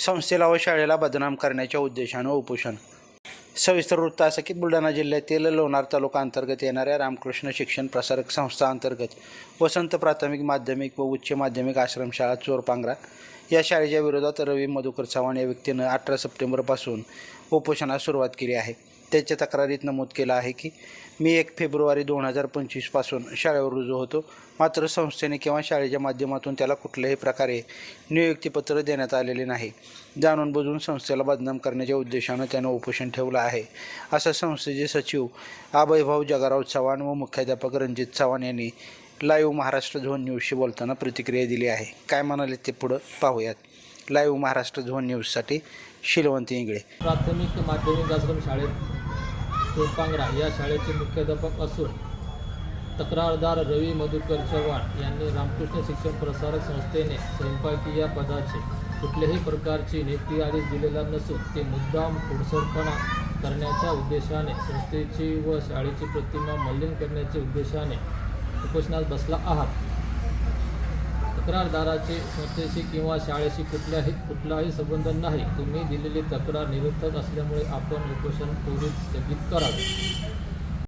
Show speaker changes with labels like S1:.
S1: संस्थेला व शाळेला बदनाम करण्याच्या उद्देशानं उपोषण. सविस्तर वृत्त असं की बुलढाणा जिल्ह्यातील लोणार तालुका अंतर्गत येणाऱ्या रामकृष्ण शिक्षण प्रसारक संस्था अंतर्गत वसंत प्राथमिक माध्यमिक व उच्च माध्यमिक आश्रमशाळा चोरपांगरा या शाळेच्या विरोधात रवी मधुकर चव्हाण या व्यक्तीनं अठरा सप्टेंबरपासून उपोषणास सुरुवात केली आहे. त्याच्या तक्रारीत नमूद केलं आहे की मी एक फेब्रुवारी दोन हजार पंचवीसपासून शाळेवर रुजू होतो. मात्र संस्थेने किंवा शाळेच्या माध्यमातून त्याला कुठल्याही प्रकारे नियुक्तीपत्र देण्यात आलेले नाही. जाणून बुजून संस्थेला बदनाम करण्याच्या उद्देशानं त्यानं उपोषण ठेवलं आहे. असं संस्थेचे सचिव अभयभाऊ जगाराव चव्हाण व मुख्याध्यापक रणजित चव्हाण यांनी लाईव्ह महाराष्ट्र झोन न्यूजशी बोलताना प्रतिक्रिया दिली आहे. काय म्हणाले ते पुढं पाहूयात. लाईव्ह महाराष्ट्र झोन न्यूजसाठी शिलवंत इंगळे.
S2: प्राथमिक माध्यमिक शाळेत चोरपांगरा या शाळेचे मुख्याध्यापक असून तक्रारदार रवी मधुकर चव्हाण यांनी रामकृष्ण शिक्षण प्रसारक संस्थेने स्वयंपाकी या पदाचे कुठल्याही प्रकारची नियुक्ती आदेश दिलेला नसून ते मुद्दाम खोडसरपणा करण्याच्या उद्देशाने संस्थेची व शाळेची प्रतिमा मलिन करण्याच्या उद्देशाने उपोषणात बसला आहात. तक्रारदाराचे संस्थेशी किंवा शाळेशी कुठल्याही कुठलाही संबंध नाही. तुम्ही दिलेली तक्रार निरर्थक असल्यामुळे आपण उपोषण त्वरित स्थगित करावे.